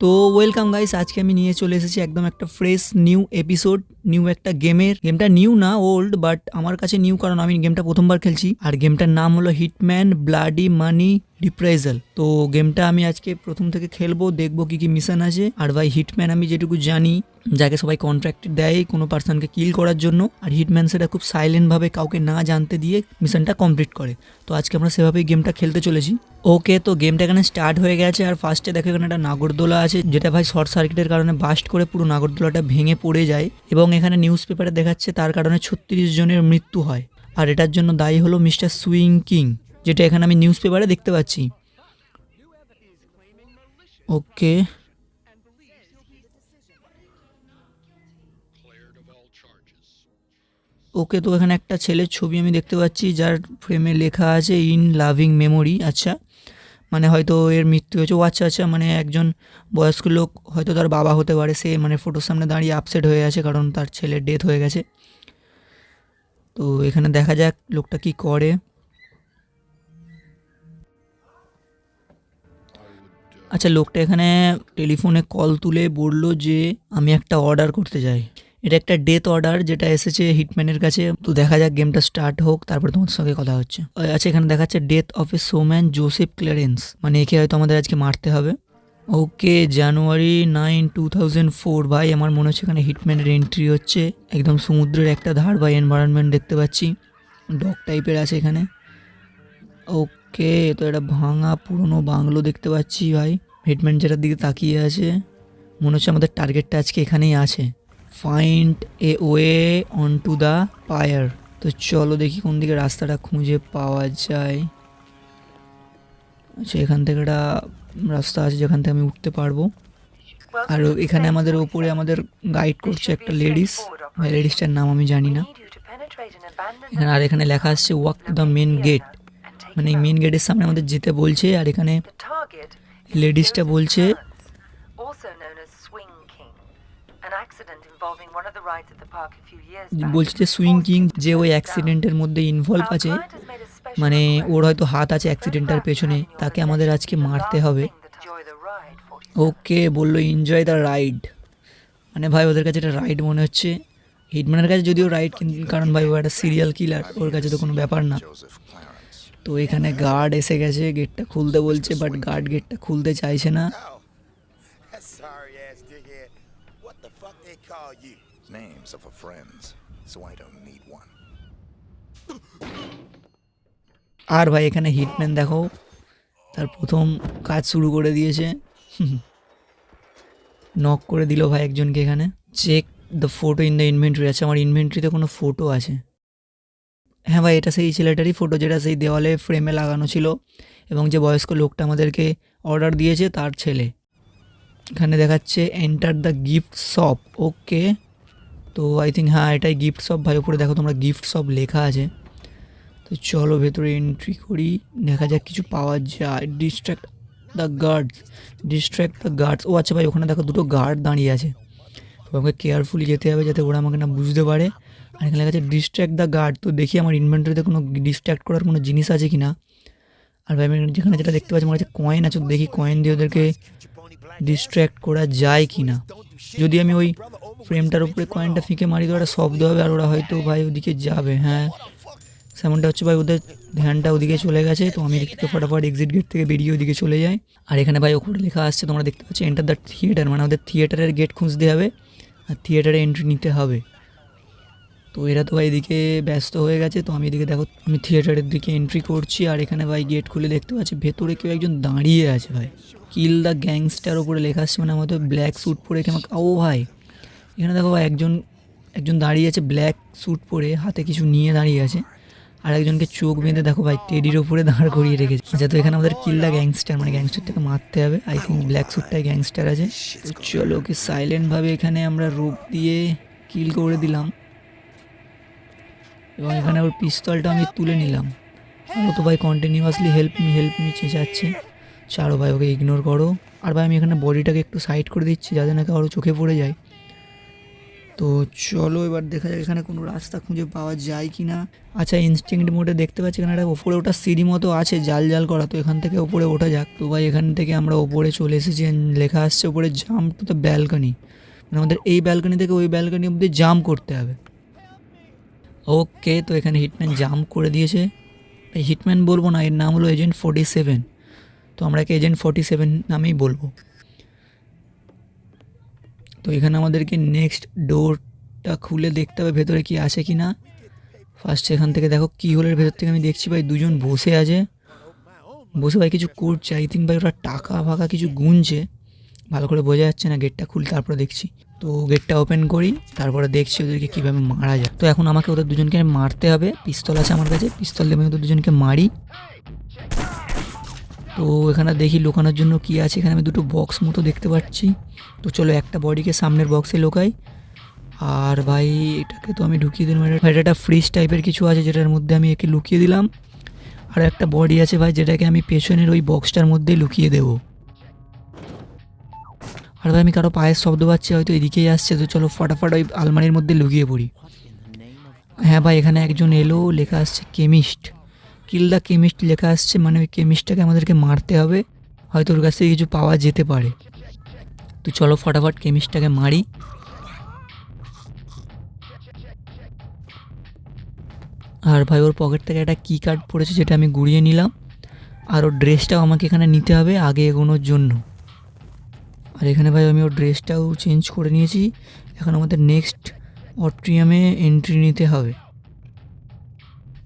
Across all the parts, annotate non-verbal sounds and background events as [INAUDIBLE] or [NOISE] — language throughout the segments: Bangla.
তো ওয়েলকাম গাইস আজকে আমি নিয়ে চলে এসেছি একদম একটা ফ্রেশ নিউ এপিসোড নিউ একটা গেমের গেমটা নিউ না ওল্ড বাট আমার কাছে নিউ কারণ আমি গেমটা প্রথমবার খেলছি। আর গেমটার নাম হলো হিটম্যান ব্লাডি মানি রিপ্রাইজাল তো গেমটা আমি আজকে প্রথম থেকে খেলব, দেখব কি কি মিশন আছে। আর ভাই হিটম্যান আমি যেটুকু জানি, যাকে সবাই কন্ট্রাক্ট দেয় কোনো পার্সনকে কিল করার জন্য, আর হিটম্যান সেটা খুব সাইলেন্টভাবে কাউকে না জানতে দিয়ে মিশনটা কমপ্লিট করে। তো আজকে আমরা সেভাবেই গেমটা খেলতে চলেছি। ওকে তো গেমটা এখানে স্টার্ট হয়ে গেছে, আর ফার্স্টে দেখো এখানে একটা নাগরদোলা আছে, যেটা ভাই শর্ট সার্কিটের কারণে বাস্ট করে পুরো নাগরদোলাটা ভেঙে পড়ে যায়। এবং এখানে নিউজ পেপারে দেখাচ্ছে তার কারণে ছত্রিশ জনের মৃত্যু হয়। আর এটার জন্য দায়ী হলো মিস্টার সুইং কিং যেটা এখানে আমি নিউজ পেপারে দেখতে পাচ্ছি। ওকে। ওকে তো এখানে একটা ছেলের ছবি আমি দেখতে পাচ্ছি, যার ফ্রেমে লেখা আছে ইন লাভিং মেমোরি আচ্ছা। মানে হয়তো এর মৃত্যু হয়েছে, ও আচ্ছা আচ্ছা মানে একজন বয়স্ক লোক, হয়তো তার বাবা হতে পারে, সে মানে ফটোর সামনে দাঁড়িয়ে আপসেট হয়ে আছে কারণ তার ছেলের ডেথ হয়ে গেছে। তো এখানে দেখা যাক লোকটা কি করে। আচ্ছা লোকটা এখানে টেলিফোনে কল তুলে বলল যে আমি একটা অর্ডার করতে চাই। এটা একটা ডেথ অর্ডার যেটা এসেছে হিটম্যানের কাছে। তো দেখা যাক গেমটা স্টার্ট হোক, তারপর তোমার সঙ্গে কথা হচ্ছে। আচ্ছা এখানে দেখাচ্ছে death of a showman Joseph Clarence. মানে একে হয়তো আমাদের আজকে মারতে হবে। Okay, January nine, two thousand four, ভাই, আমার মনে হচ্ছে এখানে হিটম্যানের এন্ট্রি হচ্ছে। একদম সমুদ্রের একটা ধার বা এনভায়রনমেন্ট দেখতে পাচ্ছি। ডক টাইপের আছে এখানে। ওকে তো এটা ভাঙা পুরনো বাংলো দেখতে পাচ্ছি ভাই। হিটম্যান যেটার দিকে তাকিয়ে আছে। মনে হচ্ছে আমাদের টার্গেটটা আজকে এখানেই আছে। Find a way on to the pier তো চলো দেখি কোন দিকে রাস্তাটা খুঁজে পাওয়া যায়। আচ্ছা এখান থেকে একটা রাস্তা আছে যেখান থেকে আমি উঠতে পারব। আর এখানে আমাদের ওপরে আমাদের গাইড করছে একটা লেডিস লেডিসটার নাম আমি জানি না। এখানে আর এখানে লেখা আসছে walk to the main gate মানে এই মেন গেটের সামনে আমাদের যেতে বলছে আর এখানে লেডিসটা বলছে। বলছে যে সুইং কিং যে ওই অ্যাক্সিডেন্টের মধ্যে ইনভলভ আছে মানে ওর হয়তো হাত আছে অ্যাক্সিডেন্টার পেছনে তাকে আমাদের আজকে মারতে হবে। ওকে বলল এনজয় দ্য রাইড মানে ভাই ওদের কাছে এটা রাইড মনে হচ্ছে। হিটম্যানের কাছে যদিও রাইড কারণ ভাই ও একটা সিরিয়াল কিলার ওর কাছে তো কোনো ব্যাপার না। তো এখানে গার্ড এসে গেছে গেটটা খুলতে বলছে বাট গার্ড গেটটা খুলতে চাইছে না? Names of our friends, so I don't need one. আর ভাই এখানে হিটম্যান দেখো তার প্রথম কাজ শুরু করে দিয়েছে নক করে দিল ভাই একজনকে এখানে check the photo in the inventory আছে আমার ইনভেন্টরিতে কোনো ফটো আছে হ্যাঁ ভাই, এটা সেই ছেলেটারই ফটো যেটা সেই দেওয়ালে ফ্রেমে লাগানো ছিল এবং যে বয়স্ক লোকটা আমাদেরকে অর্ডার দিয়েছে তার ছেলে। এখানে দেখাচ্ছে enter the gift shop okay তো আই থিঙ্ক হ্যাঁ এটাই গিফট শপ ভাই উপরে দেখো তোমরা গিফট শপ লেখা আছে। তো চলো ভেতরে এন্ট্রি করি। দেখা যাক কিছু পাওয়া যায়। Distract the guards distract the guards ও আচ্ছা ভাই, ওখানে দেখো দুটো গার্ড দাঁড়িয়ে আছে। তো আমাকে কেয়ারফুলি যেতে হবে যাতে ওরা আমাকে না বুঝতে পারে। আর এখানে লেখা আছে ডিস্ট্র্যাক্ট দ্য গার্ড তো দেখি আমার ইনভেন্টরিতে কোনো ডিস্ট্র্যাক্ট করার কোনো জিনিস আছে কি না আর ভাই, আমি যেখানে যেটা দেখতে পাচ্ছি আমার কাছে কয়েন আছে দেখি কয়েন দিয়ে ওদেরকে ডিস্ট্র্যাক্ট করা যায় কি না যদি আমি ওই ফ্রেমটার উপরে কয়েনটা ফিকে মারি, তো শব্দ হবে আর ওরা হয়তো ভাই ওদিকে যাবে হ্যাঁ। সেমনটা হচ্ছে ভাই, ওদের ধ্যানটা ওদিকে চলে গেছে, তো আমি থেকে ফটাফট এক্সিট গেট থেকে বেরিয়ে ওদিকে চলে যাই। আর এখানে ভাই ওপরে লেখা আসছে, তোমরা দেখতে পাচ্ছ এন্টার দ্য থিয়েটার মানে ওদের থিয়েটারের গেট খুঁজতে হবে, আর থিয়েটারে এন্ট্রি নিতে হবে। তো এরা তো ভাই এদিকে ব্যস্ত হয়ে গেছে, তো আমি এদিকে দেখো, আমি থিয়েটারের দিকে এন্ট্রি করছি আর এখানে ভাই গেট খুলে দেখতে পাচ্ছি ভেতরে কেউ একজন দাঁড়িয়ে আছে ভাই। কিল দ্য গ্যাংস্টার ওপরে লেখা আসছে মানে আমাদের ব্ল্যাক স্যুট পরে কেমন ও ভাই, এখানে দেখো ভাই একজন একজন দাঁড়িয়ে আছে ব্ল্যাক স্যুট পরে, হাতে কিছু নিয়ে দাঁড়িয়ে আছে। আর একজনকে চোখ বেঁধে দেখো ভাই টেডির ওপরে দাঁড় করিয়ে রেখেছে। আচ্ছা তো এখানে আমাদের কিল্লা গ্যাংস্টার মানে গ্যাংস্টারটাকে মারতে হবে। আই থিঙ্ক ব্ল্যাক স্যুটটাই গ্যাংস্টার আছে। চলো ওকে সাইলেন্টভাবে এখানে আমরা রোপ দিয়ে কিল করে দিলাম। এবং এখানে ওর পিস্তলটা আমি তুলে নিলাম। ও তো ভাই continuously help me help me চেঁচাচ্ছে। ছাড়ো ভাই, ওকে ইগনোর করো। আর ভাই আমি এখানে বডিটাকে একটু সাইড করে দিচ্ছি যাতে না কারও চোখে পড়ে যায়। তো চলো এবার দেখা যাক এখানে কোনো রাস্তা খুঁজে পাওয়া যায় কি না আচ্ছা ইনস্টিংক্ট মোডে দেখতে পাচ্ছি এখানে একটা ওপরে ওটা সিঁড়ি মতো আছে, জাল জাল করা। তো এখান থেকে ওপরে ওঠা যাক। তো ভাই এখান থেকে আমরা ওপরে চলে এসেছি। লেখা আসছে ওপরে জাম্প টু দ্য ব্যালকনি মানে আমাদের এই ব্যালকনি থেকে ওই ব্যালকনি অবধি জাম্প করতে হবে। ওকে তো এখানে হিটম্যান জাম্প করে দিয়েছে। হিটম্যান বলব না, এর নাম হলো এজেন্ট ফোর্টি সেভেন তো আমরা এজেন্ট ফোর্টি সেভেন নামেই বলব। তো এখানে আমাদেরকে নেক্সট ডোরটা খুলে দেখতে হবে, ভেতরে কি আছে কি না ফার্স্ট এখান থেকে দেখো কি হোলের ভেতর থেকে আমি দেখছি ভাই, দুজন বসে আছে। বসে ভাই কিছু করছে আই থিঙ্ক ভাই ওরা টাকা ফাঁকা কিছু গুনছে। ভালো করে বোঝা যাচ্ছে না গেটটা খুলে তারপরে দেখছি। তো গেটটা ওপেন করি, তারপরে দেখছি ওদেরকে কীভাবে মারা যায়। তো এখন আমাকে ওদের দুজনকে মারতে হবে পিস্তল আছে আমার কাছে পিস্তল দিয়ে আমি ওদের দুজনকে মারি। তো এখানে দেখি লুকানোর জন্য কি আছে, এখানে আমি দুটো বক্স মতো দেখতে পাচ্ছি। তো চলো একটা বডিকে সামনের বক্সে লোকাই। আর ভাই, এটাকে তো আমি ঢুকিয়ে দিলাম, এটা একটা ফ্রিজ টাইপের কিছু আছে, যেটার মধ্যে আমি একে লুকিয়ে দিলাম। আর একটা বডি আছে ভাই, যেটাকে আমি পেছনের ওই বক্সটার মধ্যে লুকিয়ে দেবো। আর আমি কারও পায়ের শব্দ পাচ্ছি, হয়তো এদিকেই আসছে, তো চলো ফটাফট ওই আলমারির মধ্যে লুকিয়ে পড়ি। হ্যাঁ ভাই, এখানে একজন এলো, লেখা আসছে কেমিস্ট। কিল দ্য কেমিস্ট লেখা আসছে মানে ওই কেমিস্টটাকে আমাদেরকে মারতে হবে, হয়তো ওর কাছ থেকে কিছু পাওয়া যেতে পারে। তো চলো ফটাফট কেমিস্টটাকে মারি। আর ভাই, ওর পকেট থেকে একটা কি কার্ড পড়েছে যেটা আমি গুড়িয়ে নিলাম। আর ওর ড্রেসটাও আমাকে এখানে নিতে হবে, আগে এগোনোর জন্য। আর এখানে ভাই আমি ওর ড্রেসটাও চেঞ্জ করে নিয়েছি। এখন আমাদের নেক্সট অট্রিয়ামে এন্ট্রি নিতে হবে।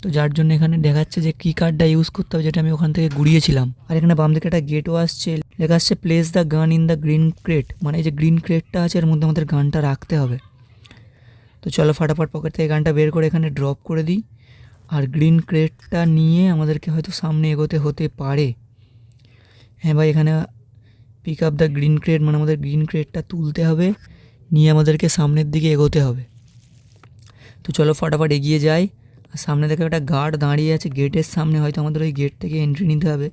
তো যার জন্য এখানে দেখাচ্ছে যে কি কার্ডটা ইউজ করতে হবে, যেটা আমি ওখান থেকে গুড়িয়েছিলাম আর এখানে বাম দিকে একটা গেটও আসছে। লেখা আসছে place the gun in the green crate মানে এই যে গ্রিন ক্রেটটা আছে, এর মধ্যে আমাদের গানটা রাখতে হবে। তো চলো ফাটাফাট পকেট থেকে গানটা বের করে এখানে ড্রপ করে দিই। আর গ্রিন ক্রেটটা নিয়ে আমাদেরকে হয়তো সামনে এগোতে হতে পারে। হ্যাঁ ভাই, এখানে pick up the green crate মানে আমাদের গ্রিন ক্রেটটা তুলতে হবে। নিয়ে আমাদেরকে সামনের দিকে এগোতে হবে। তো চলো ফটাফট এগিয়ে যাই। আর সামনে দেখো একটা গার্ড দাঁড়িয়ে আছে। গেটের সামনে হয়তো আমাদের ওই গেট থেকে এন্ট্রি নিতে হবে।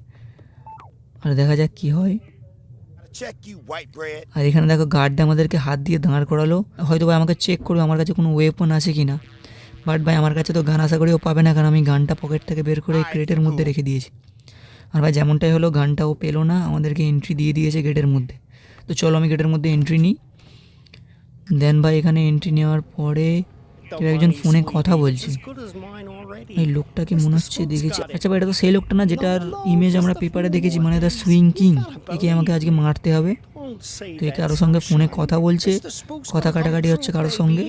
আর দেখা যাক কী হয়. আর এখানে দেখো গার্ডটা আমাদেরকে হাত দিয়ে দাঁড় করালো। হয়তো ভাই আমাকে চেক করবে আমার কাছে কোনো ওয়েপন আছে কি না বাট ভাই আমার কাছে তো গান আশা করি ও পাবে না। কারণ আমি গানটা পকেট থেকে বের করে ক্রেটের মধ্যে রেখে দিয়েছি। আর ভাই যেমনটাই হলো গানটাও পেল না আমাদেরকে এন্ট্রি দিয়ে দিয়েছে গেটের মধ্যে। তো চলো আমি গেটের মধ্যে এন্ট্রি নিই। দেন ভাই এখানে এন্ট্রি নেওয়ার পরে কেউ একজন ফোনে কথা বলছে। এই লোকটাকে মনে হচ্ছে দেখেছি। আচ্ছা ভাই এটা তো সেই লোকটা না যেটার ইমেজ আমরা পেপারে দেখেছি মানে দ্য সুইং কিং একে আমাকে আজকে মারতে হবে। তো এ কারোর সঙ্গে ফোনে কথা বলছে কথা কাটাকাটি হচ্ছে কারোর সঙ্গে।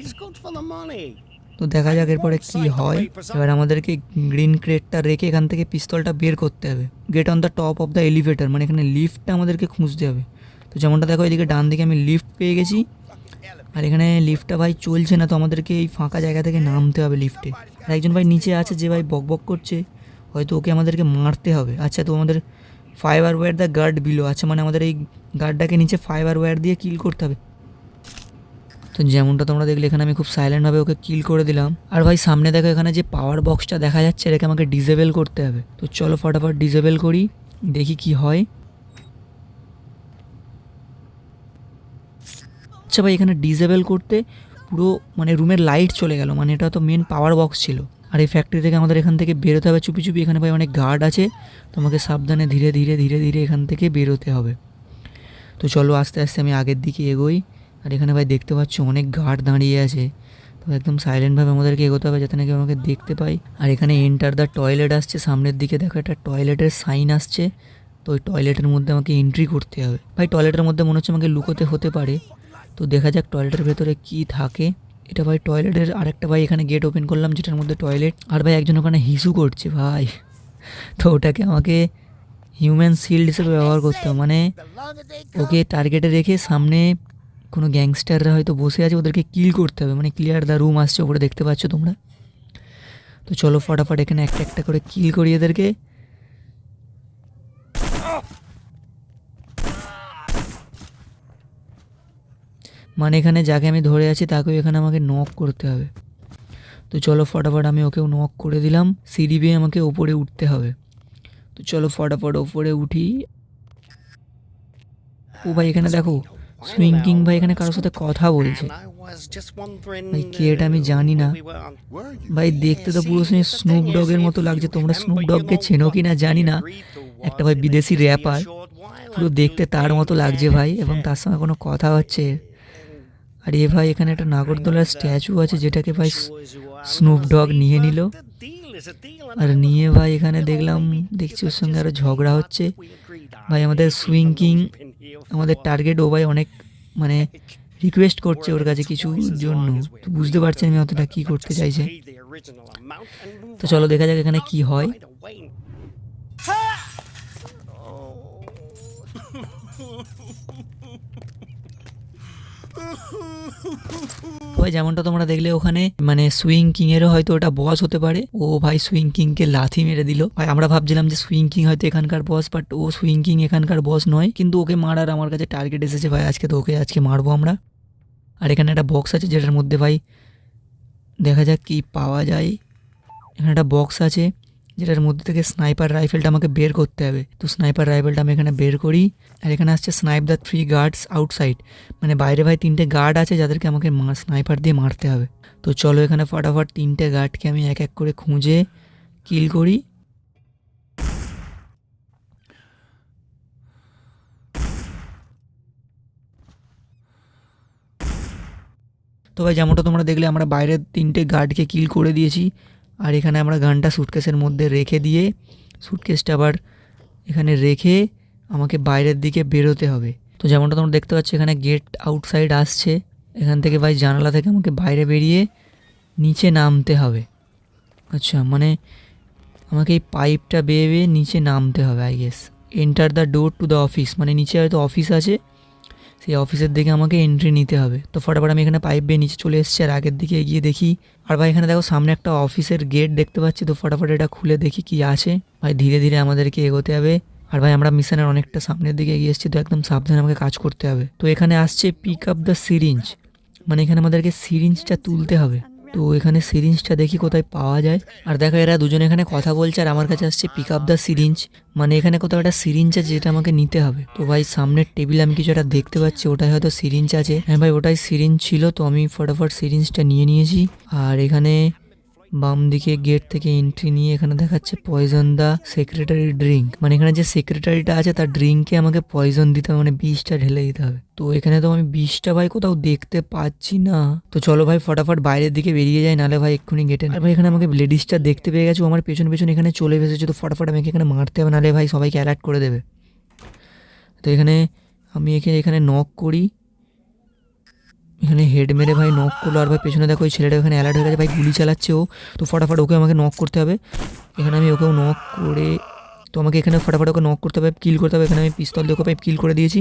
তো দেখা যাক এরপরে কি হয়। এবার আমাদেরকে গ্রিন ক্রেটটা রেখে এখান থেকে পিস্তলটা বের করতে হবে। Get on the top of the elevator মানে এখানে লিফটটা আমাদেরকে খুঁজতে হবে। তো যেমনটা দেখো এদিকে ডান দিকে আমি লিফট পেয়ে গেছি। আর এখানে লিফটটা ভাই চলছে না তো আমাদেরকে এই ফাঁকা জায়গা থেকে নামতে হবে লিফটে আর একজন ভাই নিচে আছে যে ভাই বক বক করছে হয়তো ওকে আমাদেরকে মারতে হবে। আচ্ছা তো আমাদের fibre wire the guard below আচ্ছা মানে আমাদের এই গার্ডটাকে নিচে ফাইবার ওয়্যার দিয়ে কিল করতে হবে। তো যেমনটা তোমরা দেখলে, এখানে আমি খুব সাইলেন্টভাবে ওকে কিল করে দিলাম। আর ভাই, সামনে দেখো এখানে যে পাওয়ার বক্সটা দেখা যাচ্ছে, এটাকে আমাকে ডিসেবল করতে হবে। তো চলো ফটাফট ডিসেবল করি, দেখি কি হয়। আচ্ছা ভাই, এখানে ডিসেবল করতে পুরো মানে রুমের লাইট চলে গেল মানে এটা তো মেন পাওয়ার বক্স ছিল। আর এই ফ্যাক্টরি থেকে আমাদের এখান থেকে বেরোতে হবে, চুপি চুপি এখানে ভাই অনেক গার্ড আছে। তোমাকে সাবধানে ধীরে ধীরে ধীরে ধীরে এখান থেকে বেরোতে হবে। তো চলো আস্তে আস্তে আমি আগের দিকে এগোই। আর এখানে ভাই দেখতে পাচ্ছ অনেক গার্ড দাঁড়িয়ে আছে। তো একদম সাইলেন্টভাবে আমাদেরকে এগোতে হবে যাতে নাকি আমাকে দেখতে পাই। আর এখানে এন্টার দ্য টয়লেট আসছে, সামনের দিকে দেখো একটা টয়লেটের সাইন আসছে। তো ওই টয়লেটের মধ্যে আমাকে এন্ট্রি করতে হবে। ভাই টয়লেটের মধ্যে মনে হচ্ছে আমাকে লুকোতে হতে পারে। তো দেখা যাক টয়লেটের ভেতরে কি থাকে। এটা ভাই টয়লেটের আরেকটা ভাই এখানে গেট ওপেন করলাম, যেটার মধ্যে টয়লেট আর ভাই একজন ওখানে হিসু করছে ভাই। তো ওটাকে আমাকে হিউম্যান শিল্ড হিসেবে ব্যবহার করতে মানে ওকে টার্গেটে রেখে সামনে কোনো গ্যাংস্টাররা হয়তো বসে আছে, ওদেরকে কিল করতে হবে। মানে ক্লিয়ার দ্য রুম আসছে, ওপরে দেখতে পাচ্ছ তোমরা। তো চলো ফটাফট এখানে একটা একটা করে কিল করি এদেরকে। মানে এখানে যাকে আমি ধরে আছি, তাকেও এখানে আমাকে নক করতে হবে। তো চলো ফটাফট আমি ওকেও নক করে দিলাম। সিঁড়ি বেয়ে আমাকে ওপরে উঠতে হবে। তো চলো ফটাফট ওপরে উঠি। ও ভাই, এখানে দেখো। সুইং কিং ভাই এখানে কারোর সাথে কথা বলছে। ভাই কে এটা আমি জানি না। you? ভাই দেখতে তো পুরো স্নুপ ডগের মতো লাগছে। তোমরা স্নুপ ডগকে চেনো কি না জানি না। একটা ভাই বিদেশি র্যাপার পুরো দেখতে তার মতো লাগছে ভাই এবং তার সঙ্গে কোনো কথা হচ্ছে। আর এ ভাই এখানে একটা নাগরদোলার স্ট্যাচু আছে যেটাকে ভাই স্নুপ ডগ নিয়ে নিল। আর নিয়ে ভাই এখানে দেখলাম দেখছি ওর সঙ্গে আরও ঝগড়া হচ্ছে। ভাই আমাদের সুইং কিং আমাদের টার্গেট ও ভাই অনেক মানে রিকোয়েস্ট করছে ওর কাছে কিছু জন্য। তো বুঝতে পারছি আমি অতটা কী করতে চাইছে। তো চলো দেখা যাক এখানে কি হয়! [LAUGHS] ভাই যেমনটা তোমরা দেখলে ওখানে মানে সুইং কিং এরও হয়তো ওটা বস হতে পারে। ও ভাই সুইং কিং কে লাথি মেরে দিল। ভাই, আমরা ভাবছিলাম যে সুইং কিং হয়তো এখানকার বস বাট ও সুইং কিং এখানকার বস নয়। কিন্তু ওকে মারার আমার কাছে টার্গেট এসেছে ভাই, আজকে তো ওকে আজকে মারবো আমরা। আর এখানে একটা বক্স আছে যেটার মধ্যে ভাই, দেখা যাক কি পাওয়া যায়। এখানে একটা বক্স আছে। যেটার মধ্যে থেকে স্নাইপার রাইফেলটা আমাকে বের করতে হবে। তো স্নাইপার রাইফেলটা আমি এখানে বের করি আর এখানে আসছে snipe the three guards outside মানে বাইরে ভাই তিনটে গার্ড আছে যাদেরকে আমাকে স্নাইপার দিয়ে মারতে হবে। তো চলো এখানে ফটাফট তিনটে গার্ডকে আমি এক এক করে খুঁজে কিল করি। তো ভাই যেমনটা তোমরা দেখলে আমরা বাইরের তিনটে গার্ডকে কিল করে দিয়েছি। আর এখানে আমরা গানটা সুটকেসের মধ্যে রেখে দিয়ে সুটকেসটা আবার এখানে রেখে আমাকে বাইরের দিকে বেরোতে হবে। তো যেমনটা তোমরা দেখতে পাচ্ছ, এখানে গেট আউটসাইড আসছে। এখান থেকে ভাই জানালা থেকে আমাকে বাইরে বেরিয়ে নিচে নামতে হবে। আচ্ছা মানে আমাকে এই পাইপটা বেয়ে বেয়ে নিচে নামতে হবে I guess enter the door to the office মানে নিচে হয়তো অফিস আছে সেই অফিসের দিকে আমাকে এন্ট্রি নিতে হবে। তো ফটাফট আমি এখানে পাইপ বেয়ে নিচে চলে এসেছি আর আগের দিকে এগিয়ে দেখি। আর ভাই, এখানে দেখো সামনে একটা অফিসের গেট দেখতে পাচ্ছি। তো ফটাফট এটা খুলে দেখি কি আছে। ভাই, ধীরে ধীরে আমাদেরকে এগোতে হবে। আর ভাই, আমরা মিশনের অনেকটা সামনের দিকে এগিয়ে এসেছি। তো একদম সাবধানে আমাকে কাজ করতে হবে। তো এখানে আসছে পিক আপ দ্য সিরিঞ্জ মানে এখানে আমাদেরকে সিরিঞ্জটা তুলতে হবে। তো এখানে সিরিঞ্জটা দেখি কোথায় পাওয়া যায়। আর দেখো, এরা দুজন এখানে কথা বলছে আর আমার কাছে আসছে পিক আপ দ্য সিরিঞ্জ মানে এখানে কোথাও একটা সিরিঞ্জ আছে যেটা আমাকে নিতে হবে। তো ভাই, সামনের টেবিল আমি কিছু একটা দেখতে পাচ্ছি ওটাই হয়তো সিরিঞ্জ আছে। হ্যাঁ ভাই ওটাই সিরিঞ্জ ছিল, তো আমি ফটাফট সিরিঞ্জটা নিয়ে নিয়েছি। আর এখানে বাম দিকে গেট থেকে এন্ট্রি নিয়ে এখানে দেখাচ্ছে পয়জন দা সেক্রেটারি ড্রিঙ্ক মানে এখানে যে সেক্রেটারিটা আছে, তার ড্রিঙ্কে আমাকে পয়জন দিতে হবে মানে বিষটা ঢেলে দিতে হবে। তো এখানে তো আমি বিষটা ভাই কোথাও দেখতে পাচ্ছি না। তো চলো ভাই, ফটাফট বাইরের দিকে বেরিয়ে যাই নালে ভাই এক্ষুনি গেটে আর ভাই এখানে আমাকে লেডিসটা দেখতে পেয়ে গেছে আমার পেছন পেছন এখানে চলে এসেছে, তো ফটাফট আমাকে এখানে মারতে হবে নালে ভাই সবাইকে অ্যালার্ট করে দেবে। তো এখানে আমি এখানে এখানে নক করি। এখানে হেড মেরে ভাই নক করল। আর ভাই পেছনে দেখো ওই ছেলেটা এখানে অ্যালার্ট হয়ে গেছে। ভাই গুলি চালাচ্ছে ও। তো ফটাফট ওকে আমাকে নক করতে হবে। এখানে আমি ওকেও নক করে তো আমাকে এখানে ফটাফট ওকে নক করতে হবে কিল করতে হবে। এখানে আমি পিস্তল ওকে ভাই কিল করে দিয়েছি।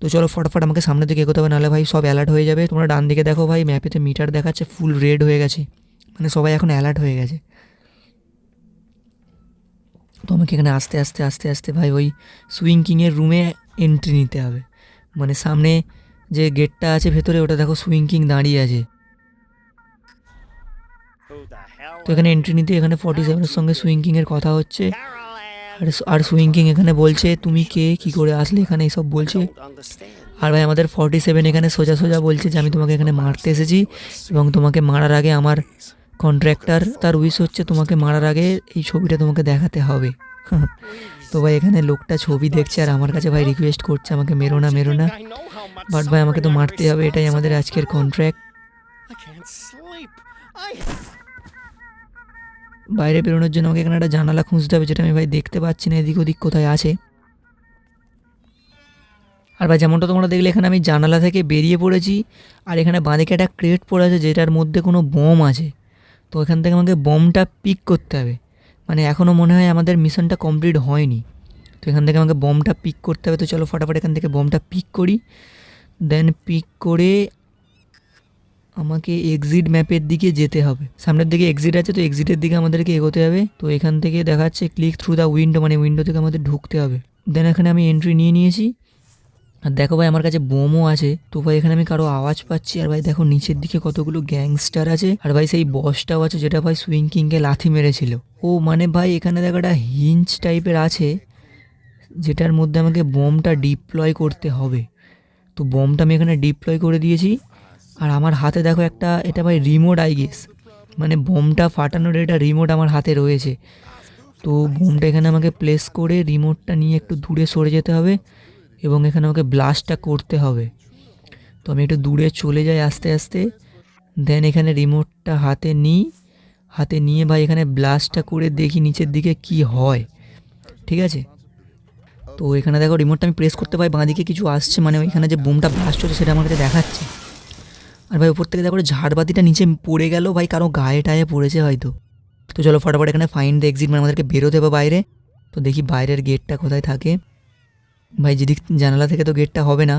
তো চলো ফটাফট আমাকে সামনের দিকে এগোতে হবে, নাহলে ভাই সব অ্যালার্ট হয়ে যাবে। তোমরা ডান দিকে দেখো ভাই ম্যাপেতে মিটার দেখাচ্ছে ফুল রেড হয়ে গেছে। মানে সবাই এখন অ্যালার্ট হয়ে গেছে। তো আমাকে এখানে আস্তে আস্তে আস্তে আস্তে ভাই ওই সুইং কিংয়ের রুমে এন্ট্রি নিতে হবে। মানে সামনে যে গেটটা আছে ভেতরে ওটা দেখো সুইং কিং দাঁড়িয়ে আছে। তো এখানে এন্ট্রি নিতে এখানে ফর্টি সেভেনের সঙ্গে সুইং কিংয়ের কথা হচ্ছে। আর আর সুইং কিং এখানে বলছে তুমি কে? কি করে আসলে এখানে এইসব বলছে? আর ভাই আমাদের ফর্টি সেভেন এখানে সোজা সোজা বলছে যে আমি তোমাকে এখানে মারতে এসেছি এবং তোমাকে মারার আগে আমার কন্ট্রাক্টর তার উইশ হচ্ছে তোমাকে মারার আগে এই ছবিটা তোমাকে দেখাতে হবে। [LAUGHS] তো ভাই এখানে লোকটা ছবি দেখছে আর আমার কাছে ভাই রিকোয়েস্ট করছে আমাকে মেরো না মেরো না। বাট ভাই আমাকে তো মারতে হবে এটাই আমাদের আজকের কন্ট্রাক্ট বাইরে বেরোনোর জন্য আমাকে এখানে একটা জানালা খুঁজতে হবে যেটা আমি ভাই দেখতে পাচ্ছি না এদিক ওদিক কোথায় আছে। আর ভাই যেমনটা তোমরা দেখলে এখানে আমি জানালা থেকে বেরিয়ে পড়েছি আর এখানে বাঁদিকে একটা ক্রেট পড়ে আছে যেটার মধ্যে কোনো বম আছে। তো এখান থেকে আমাকে বমটা পিক করতে হবে। মানে এখনও মনে হয় আমাদের মিশনটা কমপ্লিট হয়নি। তো এখান থেকে আমাকে বমটা পিক করতে হবে। তো চলো ফটাফট এখান থেকে বমটা পিক করি। দেন পিক করে আমাকে এক্সিট ম্যাপের দিকে যেতে হবে। সামনের দিকে এক্সিট আছে, তো এক্সিটের দিকে আমাদেরকে এগোতে হবে। তো এখান থেকে দেখাচ্ছে ক্লিক থ্রু দ্য উইন্ডো মানে উইন্ডো থেকে আমাদের ঢুকতে হবে। দেন এখানে আমি এন্ট্রি নিয়ে নিয়েছি। আর দেখো ভাই, আমার কাছে বোমও আছে। তো ভাই, এখানে আমি কারও আওয়াজ পাচ্ছি। আর ভাই, দেখো নিচের দিকে কতগুলো গ্যাংস্টার আছে। আর ভাই, সেই বসটাও আছে, যেটা ভাই সুইং কিংকে লাথি মেরেছিল। ও মানে ভাই, এখানে দেখো একটা হিঞ্চ টাইপের আছে, যেটার মধ্যে আমাকে বোমটা ডিপ্লয় করতে হবে। তো বমটা আমি এখানে ডিপ্লয় করে দিয়েছি। আর আমার হাতে দেখো একটা, এটা ভাই রিমোট আই গেস মানে বোমটা ফাটানোর এটা রিমোট আমার হাতে রয়েছে। তো বোমটা এখানে আমাকে প্লেস করে রিমোটটা নিয়ে একটু দূরে সরে যেতে হবে এবং এখানে আমাকে ব্লাস্টটা করতে হবে। তো আমি একটু দূরে চলে যাই আস্তে আস্তে। দেন এখানে রিমোটটা হাতে নিই। হাতে নিয়ে ভাই এখানে ব্লাস্টটা করে দেখি নিচের দিকে কি হয়। ঠিক আছে? তো এখানে দেখো রিমোটটা আমি প্রেস করতে পারি, বাঁদিকে কিছু আসছে মানে ওইখানে যে বোমটা ব্লাস্ট হচ্ছে সেটা আমার কাছে দেখাচ্ছে। আর ভাই উপর থেকে দেখো ঝাড়বাতিটা নিচে পড়ে গেল, ভাই কারও গায়ে টায়ে পড়েছে হয়তো। তো চলো ফটাফট এখানে ফাইন দ্য এক্সিট মানে আমাদেরকে বেরোতে হবে বাইরে। তো দেখি বাইরের গেটটা কোথায় থাকে। ভাই যেদিক জানালা থেকে তো গেটটা হবে না,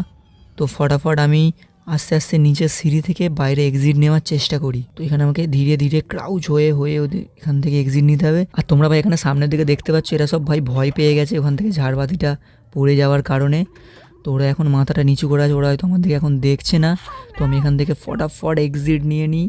তো ফটাফট আমি আস্তে আস্তে নিচের সিঁড়ি থেকে বাইরে এক্সিট নেওয়ার চেষ্টা করি। তো এখানে আমাকে ধীরে ধীরে ক্রাউচ হয়ে হয়ে এখান থেকে এক্সিট নিতে হবে। আর তোমরা ভাই এখানে সামনের দিকে দেখতে পাচ্ছ, এরা সব ভাই ভয় পেয়ে গেছে ওখান থেকে ঝাড়বাতিটা পড়ে যাওয়ার কারণে। তো ওরা এখন মাথাটা নিচু করে আছে, ওরা হয়তো আমার দিকে এখন দেখছে না। তো আমি এখান থেকে ফটাফট এক্সিট নিয়ে নিই।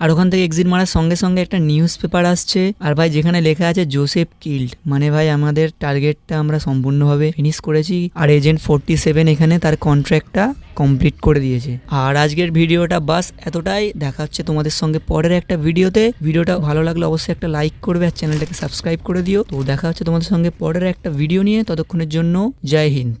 আর ওখান থেকে এক্সিট মারার সঙ্গে সঙ্গে একটা নিউজ পেপার আসছে। আর ভাই, যেখানে লেখা আছে জোসেফ কিল্ড মানে ভাই, আমাদের টার্গেটটা আমরা সম্পূর্ণভাবে ফিনিশ করেছি। আর এজেন্ট ফোরটি সেভেন এখানে তার কন্ট্রাক্টটা কমপ্লিট করে দিয়েছে। আর আজকের ভিডিওটা বাস এতটাই। দেখা হচ্ছে তোমাদের সঙ্গে পরের একটা ভিডিওতে। ভিডিওটা ভালো লাগলে অবশ্যই একটা লাইক করবে আর চ্যানেলটাকে সাবস্ক্রাইব করে দিও। তো দেখা হচ্ছে তোমাদের সঙ্গে পরের একটা ভিডিও নিয়ে। ততক্ষণের জন্য জয় হিন্দ।